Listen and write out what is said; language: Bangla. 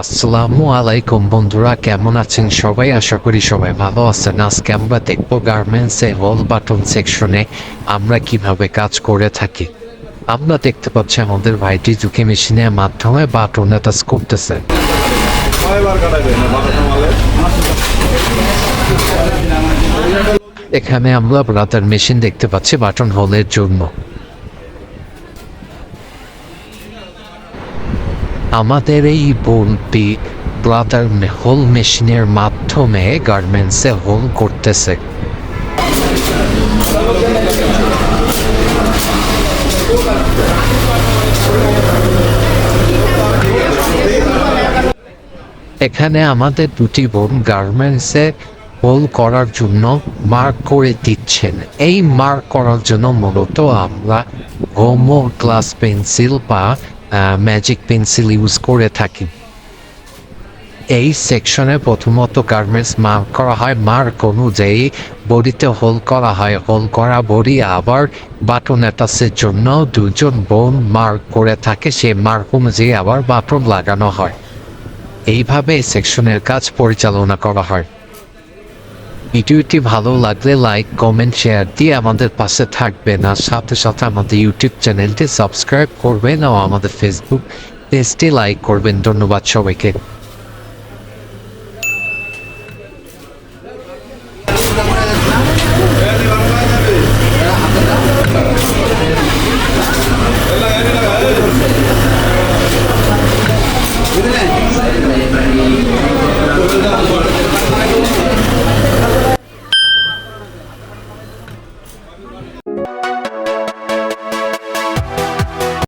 আসসালামু আলাইকুম বন্ধুরা, কেমন আছেন সবাই? আশা করি সবাই ভালো আছেন। আজকে আমরা দেখব গার্মেন্টসে হোল বাটন সেকশনে আমরা কীভাবে কাজ করে থাকি। আমরা দেখতে পাচ্ছি আমাদের ভাইটি ঝুঁকি মেশিনের মাধ্যমে বাটন টাচ করতেছে। এখানে আমরা ব্রাদার মেশিন দেখতে পাচ্ছি বাটন হোলের জন্য। আমাদের এই বোনটি ব্রাদার হোল মেশিনের মাধ্যমে গার্মেন্টসে হোল করতেছে। এখানে আমাদের দুটি বোন গার্মেন্টসে হোল করার জন্য মার্ক করে দিচ্ছেন। এই মার্ক করার জন্য মূলত আমরা হোমো গ্লাস পেন্সিল বা ম্যাজিক পেন্সিল ইউজ করে থাকি। এই সেকশনে প্রথমত গার্মেন্টস মার্ক করা হয় মার্ক অনুযায়ী বডিতে হোল করা হয়। হোল করা বডি আবার বাটন অ্যাটাচের জন্য দুজন বোন মার্ক করে থাকে, সেই মার্ক অনুযায়ী আবার বাটন লাগানো হয়। এইভাবে সেকশনের কাজ পরিচালনা করা হয়। ভিডিওটি ভালো লাগলে লাইক কমেন্ট শেয়ার দিয়ে আমাদের পাশে থাকবেন। আর সাথে সাথে আমাদের ইউটিউব চ্যানেলটি সাবস্ক্রাইব করবেন ও আমাদের ফেসবুক পেজটি লাইক করবেন। ধন্যবাদ সবাইকে।